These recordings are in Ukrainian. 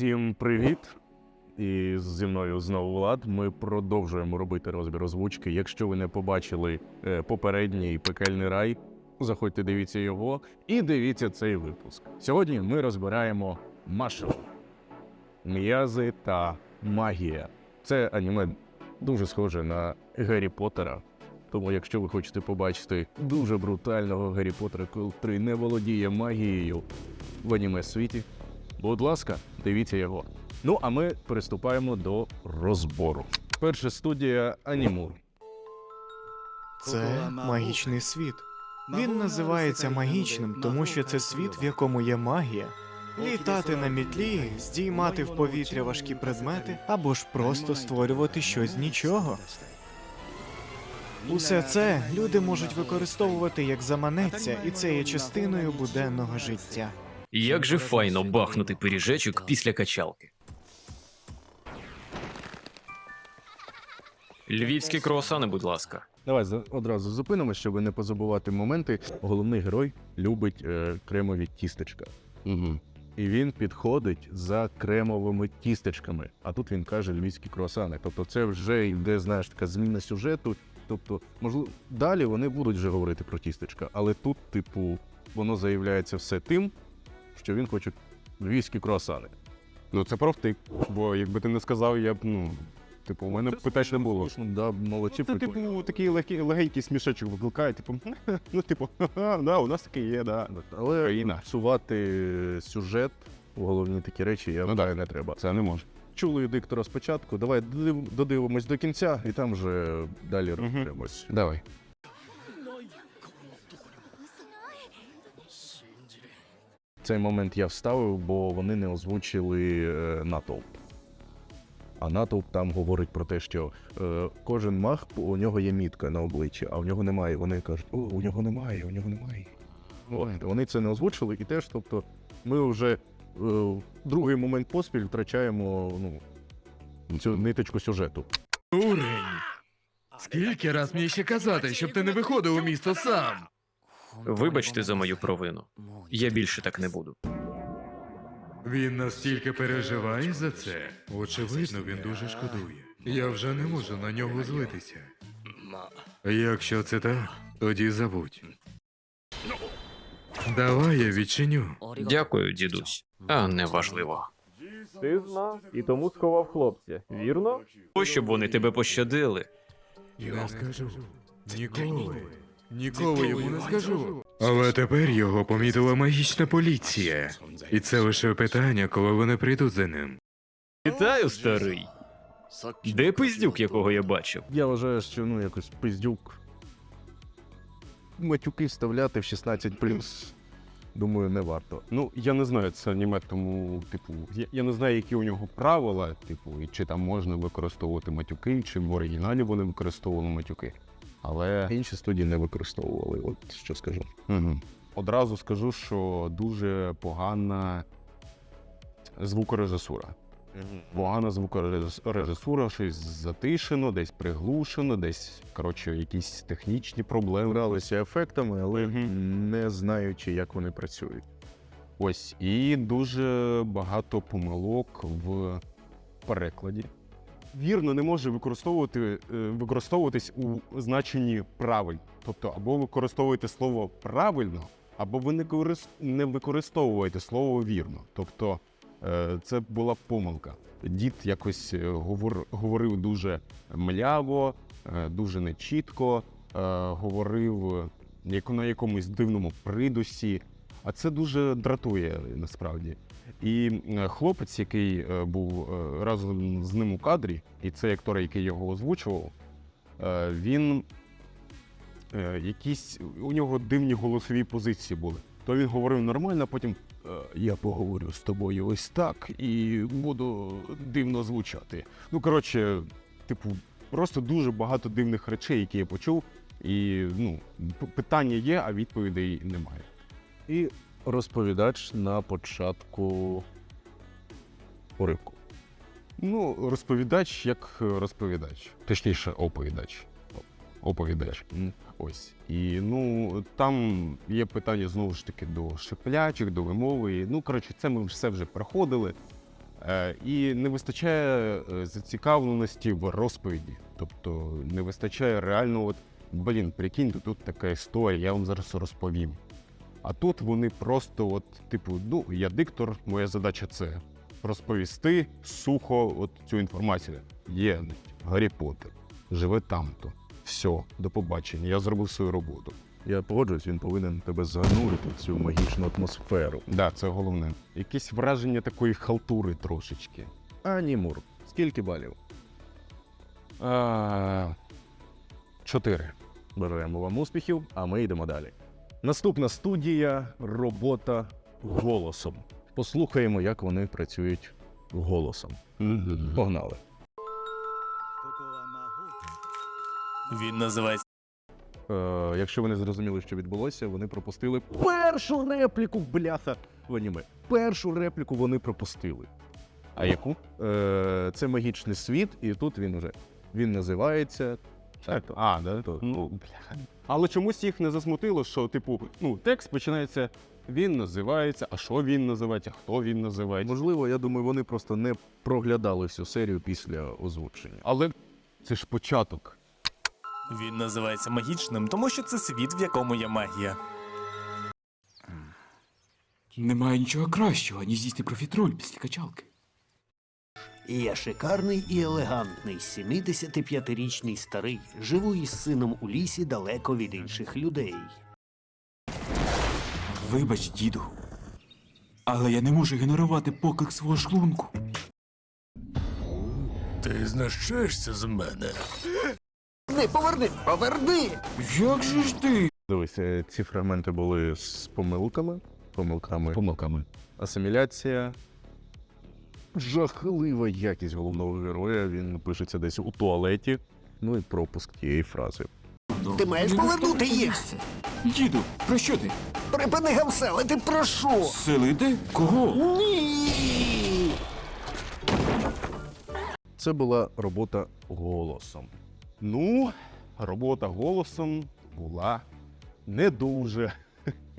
Всім привіт! І зі мною знову Влад. Ми продовжуємо робити розбір озвучки. Якщо ви не побачили е, попередній пекельний рай, заходьте, дивіться його і дивіться цей випуск. Сьогодні ми розбираємо Машу, м'язи та магія. Це аніме дуже схоже на Гаррі Поттера. Тому, якщо ви хочете побачити дуже брутального Гаррі Поттера, котрий не володіє магією в аніме світі, Будь ласка, дивіться його. Ну а ми приступаємо до розбору. Перша студія Анімур. Це магічний світ. Він називається магічним, тому що це світ, в якому є магія. Літати на мітлі, здіймати в повітря важкі предмети або ж просто створювати щось з нічого. Усе це люди можуть використовувати як заманеться, і це є частиною буденного життя. Як же файно бахнути пиріжечок після качалки. Львівські круасани, будь ласка. Давай одразу зупинимося, щоб не позабувати моменти. Головний герой любить е, кремові тістечка. Угу. І він підходить за кремовими тістечками. А тут він каже львівські круасани. Тобто, це вже йде, знаєш, така зміна сюжету. Тобто, можливо, далі вони будуть вже говорити про тістечка, але тут, типу, воно заявляється все тим, що він хоче львівські круасани. Ну це правтик. Бо якби ти не сказав, я б ну. Типу, у мене питань не було. Ну, да, молодці, Це, прикольно. типу, такий легкий, легенький смішечок викликає, типу, ну, типу, да, у нас таке є, да. Але Країна. псувати сюжет головні такі речі я Ну да. не треба. Це не може. Чули диктора спочатку. Давай додивимось до кінця, і там вже далі розберемось. Давай. Цей момент я вставив, бо вони не озвучили е, натовп. А натовп там говорить про те, що е, кожен маг у нього є мітка на обличчі, а в нього немає. Вони кажуть, о, у нього немає, у нього немає. От, вони це не озвучили, і теж, тобто, ми вже е, другий момент поспіль втрачаємо ну, цю ниточку сюжету. Дурень! Скільки раз мені ще казати, щоб ти не виходив у місто сам? Вибачте за мою провину. Я більше так не буду. Він настільки переживає за це. Очевидно, він дуже шкодує. Я вже не можу на нього злитися. Якщо це так, тоді забудь. Давай я відчиню. Дякую, дідусь. А неважливо. Ти знав і тому сховав хлопця, вірно? Ось щоб вони тебе пощадили. Не скажу. Ніколи. Ніколи йому не скажу. Але тепер його помітила магічна поліція. І це лише питання, коли вони прийдуть за ним. Вітаю, старий. Де пиздюк, якого я бачив? Я вважаю, що ну якось пиздюк. Матюки вставляти в 16 Думаю, не варто. Ну, я не знаю, це аніме, тому, типу, я, я не знаю, які у нього правила, типу, і чи там можна використовувати матюки, чи в оригіналі вони використовували матюки. Але Інші студії не використовували, от що скажу. Угу. Одразу скажу, що дуже погана звукорежисура. Погана звукорежисура, щось затишено, десь приглушено, десь, коротше, якісь технічні проблеми. Гралися ефектами, але Мгм. не знаючи, як вони працюють. Ось, і дуже багато помилок в перекладі. Вірно, не може використовувати, е, використовуватись у значенні правиль. Тобто, або використовуєте слово правильно, або ви не, корис- не використовуєте слово вірно. Тобто, е, це була помилка. Дід якось е, говор, говорив дуже мляво, дуже нечітко, говорив на якомусь дивному придусі. А це дуже дратує насправді. І хлопець, який е, був е, разом з ним у кадрі, і це актор, який його озвучував, е, він якісь у нього дивні голосові позиції були. То він говорив нормально, а потім я поговорю з тобою ось так і буду дивно звучати. Ну, коротше, типу, просто дуже багато дивних речей, які я почув. І ну, питання є, а відповідей немає. І розповідач на початку уривку. Ну, розповідач як розповідач, точніше, оповідач. Оповідач. М. Ось. І ну там є питання знову ж таки до шиплячих, до вимови. Ну, коротше, це ми все вже проходили. Е, і не вистачає е, зацікавленості в розповіді. Тобто не вистачає реально, от, блін, прикиньте, тут така історія, я вам зараз розповім. А тут вони просто, от, типу, ну, я диктор, моя задача це розповісти сухо от цю інформацію. Є Гаррі Поттер, живе там-то. Все, до побачення, я зробив свою роботу. Я погоджуюсь, він повинен тебе занурити в цю магічну атмосферу. Да, це головне. Якесь враження такої халтури трошечки. Ані Мур, скільки балів? А, чотири. Бажаємо вам успіхів, а ми йдемо далі. Наступна студія робота голосом. Послухаємо, як вони працюють голосом. Погнали. Він називається Е, якщо ви не зрозуміли, що відбулося, вони пропустили першу репліку, бляха, в аніме. Першу репліку вони пропустили. А яку? Е, це магічний світ, і тут він уже. Він називається. Так, А, да? то. Ну, бляха. Але чомусь їх не засмутило, що, типу, ну, текст починається. Він називається, а що він називається, хто він називається. Можливо, я думаю, вони просто не проглядали всю серію після озвучення. Але це ж початок. він називається магічним, тому що це світ, в якому є магія. Немає нічого кращого, ніж з'їсти профітроль після качалки. Я шикарний і елегантний 75-річний старий. Живу із сином у лісі далеко від інших людей. Вибач, діду. Але я не можу генерувати поклик свого шлунку. Ти знущаєшся з мене? Не поверни, поверни! Як же ж ти? Дивись, е, ці фрагменти були з помилками. Помилками. Помилками. Асиміляція. Жахлива якість головного героя. Він пишеться десь у туалеті. Ну і пропуск тієї фрази. Ти маєш повернути їх! Діду, про що ти? Припини гамселити, прошу! Селити? Кого? Ні! Це була робота голосом. Ну, робота голосом була не дуже.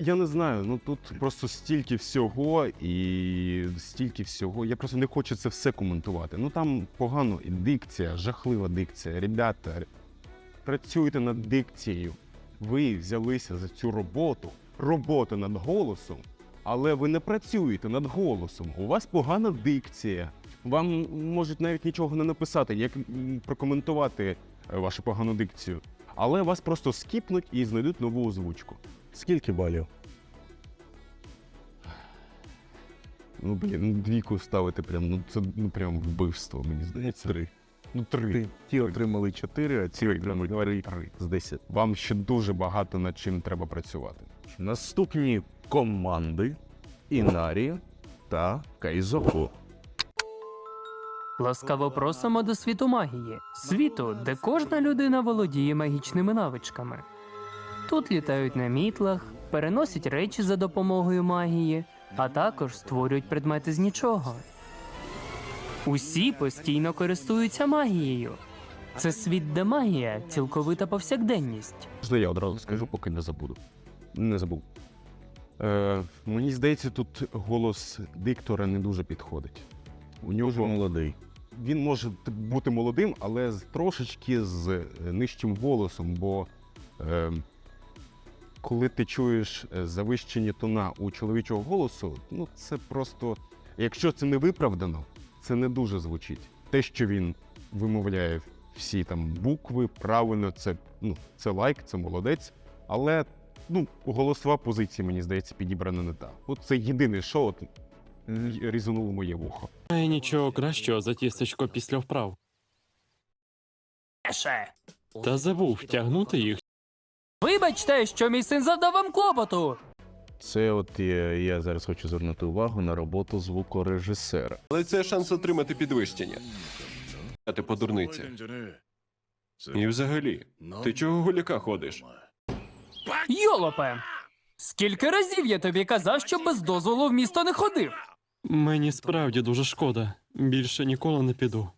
Я не знаю, ну тут просто стільки всього і стільки всього. Я просто не хочу це все коментувати. Ну там погано і дикція, жахлива дикція. Ребята, працюйте над дикцією. Ви взялися за цю роботу, роботу над голосом, але ви не працюєте над голосом. У вас погана дикція. Вам можуть навіть нічого не написати, як прокоментувати е, вашу погану дикцію. Але вас просто скіпнуть і знайдуть нову озвучку. Скільки балів? Ну блін, ну двійку ставити прям, ну це ну прям вбивство, мені здається. Три. Ну три. Ті отримали 4, а ці отримали 3 з 10. Вам ще дуже багато над чим треба працювати. Наступні команди Інарі та Кайзоку. Ласкаво просимо до світу магії, світу, де кожна людина володіє магічними навичками. Тут літають на мітлах, переносять речі за допомогою магії, а також створюють предмети з нічого. Усі постійно користуються магією. Це світ, де магія цілковита повсякденність. Можна я одразу скажу, поки не забуду. Не забув. Е, мені здається, тут голос диктора не дуже підходить. У Дуже нього молодий. він може бути молодим, але з трошечки з е, нижчим голосом, бо е, коли ти чуєш е, завищені тона у чоловічого голосу, ну це просто, якщо це не виправдано, це не дуже звучить. Те, що він вимовляє всі там букви, правильно, це, ну, це лайк, це молодець, але ну, голосова позиція, мені здається, підібрана не та. От це єдине, що от, різануло моє вухо. Немає нічого кращого за тістечко після вправ. Та забув втягнути їх Вибачте, що мій син завдав вам клопоту! Це от я, я зараз хочу звернути увагу на роботу звукорежисера. Але це шанс отримати підвищення. А ти по дурниці. І взагалі, ти чого гуляка ходиш? Йолопе! Скільки разів я тобі казав, що без дозволу в місто не ходив? Мені справді дуже шкода. Більше ніколи не піду.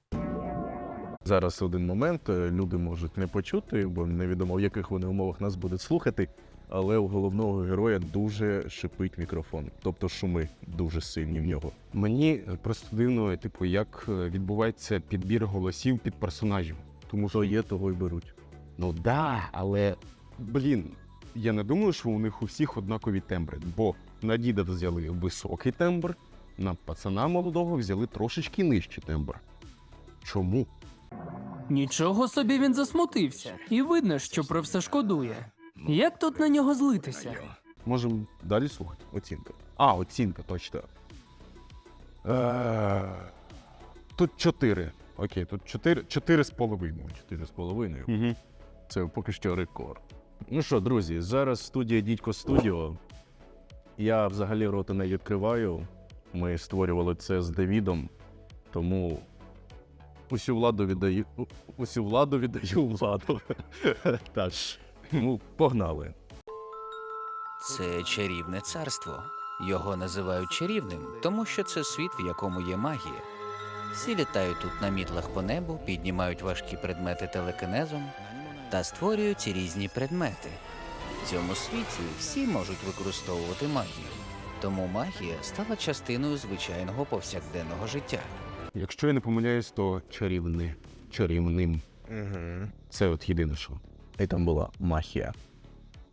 Зараз один момент е, люди можуть не почути, бо невідомо в яких вони умовах нас будуть слухати. але у головного героя дуже шипить мікрофон, тобто шуми дуже сильні в нього. Мені просто дивно, типу, як е, відбувається підбір голосів під персонажів. Тому що є, того й беруть. Ну да, але блін, я не думаю, що у них у всіх однакові тембри, бо на діда взяли високий тембр, на пацана молодого взяли трошечки нижчий тембр. Чому? Нічого собі він засмутився, і видно, що про все шкодує. Як тут на нього злитися? Можемо далі слухати. Оцінка. А, оцінка, точно. Е, Тут чотири. Окей, тут чотири, чотири з половиною. Чотири з половиною. Угу. Це поки що рекорд. Ну що, друзі, зараз студія Дідько Студіо. Я взагалі рота не відкриваю. Ми створювали це з Давідом, тому усю владу віддаю. Усю владу віддаю владу. Так. Ну, погнали. Це чарівне царство. Його називають чарівним, тому що це світ, в якому є магія. Всі літають тут на мітлах по небу, піднімають важкі предмети телекінезом та створюють різні предмети. В цьому світі всі можуть використовувати магію, тому магія стала частиною звичайного повсякденного життя. Якщо я не помиляюсь, то чарівни. Чарівним. Угу. Це от єдине, що. І там була махія.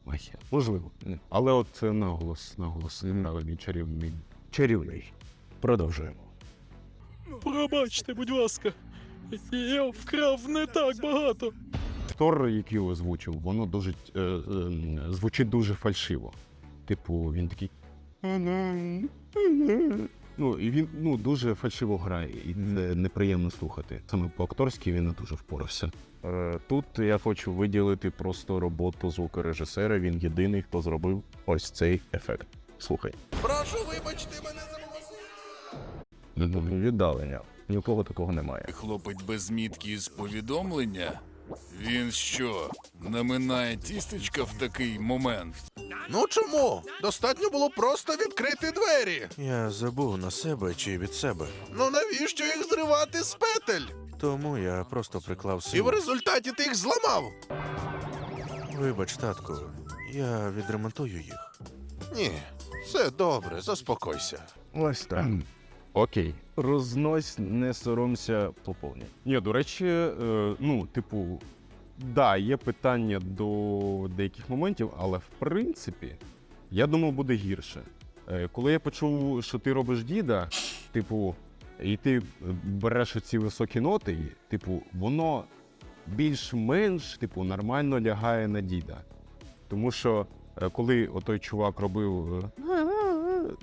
Махія. Можливо. Але от наголос, наголос неправильний чарівний. Чарівний. Продовжуємо. Пробачте, будь ласка. Я вкрав не так багато. Актор, який його озвучив, воно дуже е, е, звучить дуже фальшиво. Типу, він такий. Ну, і він ну, дуже фальшиво грає, і це неприємно слухати. Саме по-акторськи він не дуже впорався. Е, Тут я хочу виділити просто роботу звукорежисера. Він єдиний, хто зробив ось цей ефект. Слухай. Прошу, вибачте мене за Віддалення. Ні у кого такого немає. Хлопець без мітки з повідомлення. Він що, наминає тістечка в такий момент? Ну чому? Достатньо було просто відкрити двері. Я забув на себе чи від себе. Ну навіщо їх зривати з петель? Тому я просто приклав силу. І в результаті ти їх зламав. Вибач, татку, я відремонтую їх. Ні, все добре, заспокойся. Ось так. Окей. Рознось, не соромся, поповні. Ні, до речі, е, ну, типу, да, є питання до деяких моментів, але в принципі, я думав, буде гірше. Е, коли я почув, що ти робиш діда, типу, і ти береш оці високі ноти, і, типу, воно більш-менш, типу, нормально лягає на діда. Тому що е, коли отой чувак робив. е,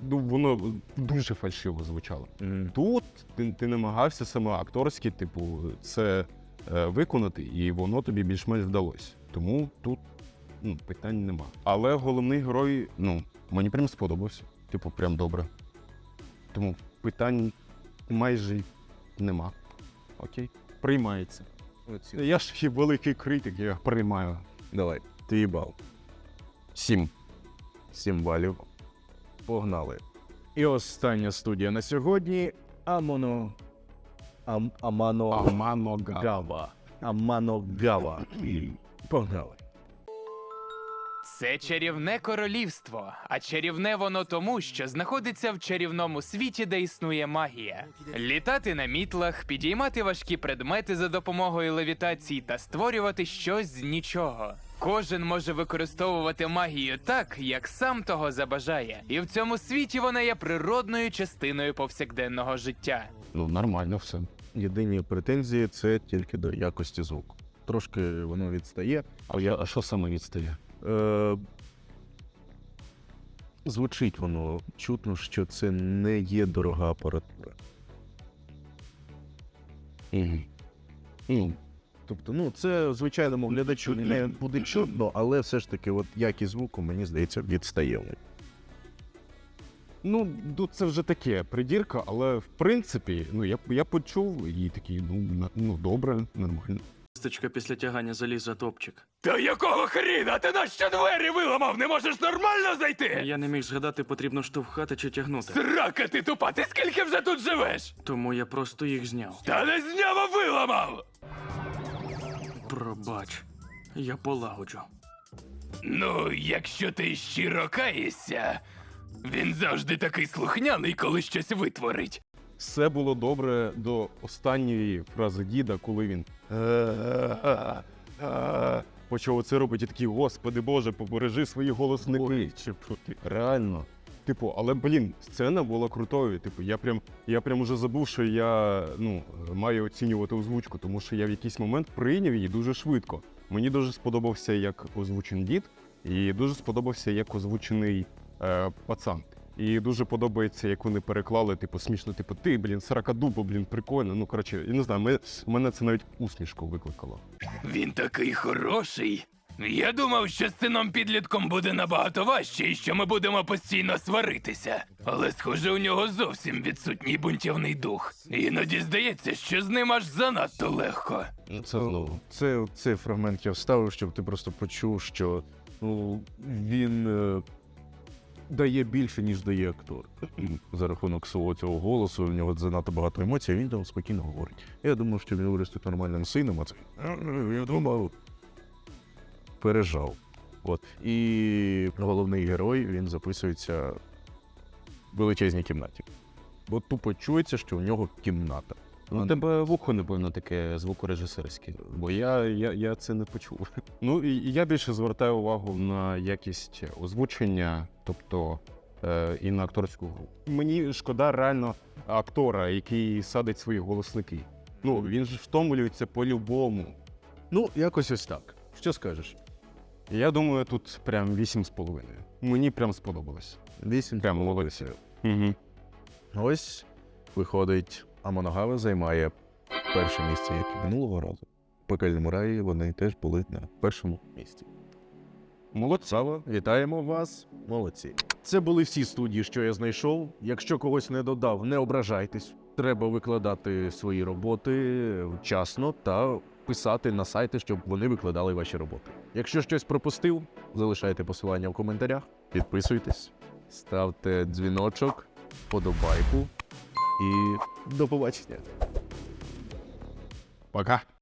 Ну, воно дуже фальшиво звучало. Тут ти, ти намагався саме акторськи, типу, це е, виконати, і воно тобі більш-менш вдалося. Тому тут ну, питань нема. Але головний герой, ну, мені прям сподобався. Типу, прям добре. Тому питань майже нема. Окей. Приймається. Я ж і великий критик, я приймаю. Давай, твій бал. Сім. Сім балів. Погнали. І остання студія на сьогодні Амоно. Ам... Амано. Аманога. Гава. Амано Гава. Погнали. Це чарівне королівство, а чарівне воно тому, що знаходиться в чарівному світі, де існує магія. Літати на мітлах, підіймати важкі предмети за допомогою левітації та створювати щось з нічого. Кожен може використовувати магію так, як сам того забажає, і в цьому світі вона є природною частиною повсякденного життя. Ну, нормально все. Єдині претензії це тільки до якості звуку. Трошки воно відстає. А я а що саме відстає? Е, звучить воно чутно, що це не є дорога апаратура. Угу. Ну, Тобто, ну це звичайному глядачу не буде чутно, але все ж таки, от якість звуку, мені здається, відстає. Ну, тут це вже таке придірка, але в принципі, ну я, я почув і такий, ну, на- ну добре, нормально. Сточка після тягання заліза топчик. Та якого хріна ти нащо двері виламав? Не можеш нормально зайти? Я не міг згадати, потрібно штовхати чи тягнути. Срака ти тупа, ти скільки вже тут живеш? Тому я просто їх зняв. Та не зняв, а виламав! Пробач, я полагоджу. Ну, якщо ти щиро каєшся, він завжди такий слухняний, коли щось витворить. Все було добре до останньої фрази діда, коли він почав це робити. І такий, господи Боже, побережи свої голосники. Реально. Типу, але блін, сцена була крутою. Типу, я прям, я прям уже забув, що я ну, маю оцінювати озвучку, тому що я в якийсь момент прийняв її дуже швидко. Мені дуже сподобався, як озвучений дід, і дуже сподобався, як озвучений е, пацан. І дуже подобається, як вони переклали, типу, смішно, типу, ти, блін, сорокадубо, блін, прикольно. Ну, коротше, я не знаю, мене, мене це навіть усмішку викликало. Він такий хороший. Я думав, що з сином підлітком буде набагато важче і що ми будемо постійно сваритися. Але схоже, у нього зовсім відсутній бунтівний дух. Іноді здається, що з ним аж занадто легко. Це знову. Це, цей фрагмент я вставив, щоб ти просто почув, що ну, він е, дає більше, ніж дає актор. За рахунок свого цього голосу, в нього занадто багато емоцій, а він там спокійно говорить. Я думав, що він виросте нормальним сином, а це я думав. Пережав. От. І головний герой він записується в величезній кімнаті. Бо тупо чується, що у нього кімната. Ну, тебе вухо, напевно, таке звукорежисерське, бо я, я, я це не почув. Ну і і я більше звертаю увагу на якість озвучення, тобто е, і на акторську гру. Мені шкода реально актора, який садить свої голосники. Ну, він ж втомлюється по-любому. Ну, якось ось так. Що скажеш? Я думаю, тут прям 8,5. Мені прям сподобалось. Вісім Прям молодець. Угу. Ось виходить, Амоногава займає перше місце, як і минулого разу. Пекельному раї вони теж були на першому місці. Молодці. Вітаємо вас. Молодці. Це були всі студії, що я знайшов. Якщо когось не додав, не ображайтесь. Треба викладати свої роботи вчасно та писати на сайти, щоб вони викладали ваші роботи. Якщо щось пропустив, залишайте посилання в коментарях, підписуйтесь, ставте дзвіночок, подобайку і до побачення. Пока.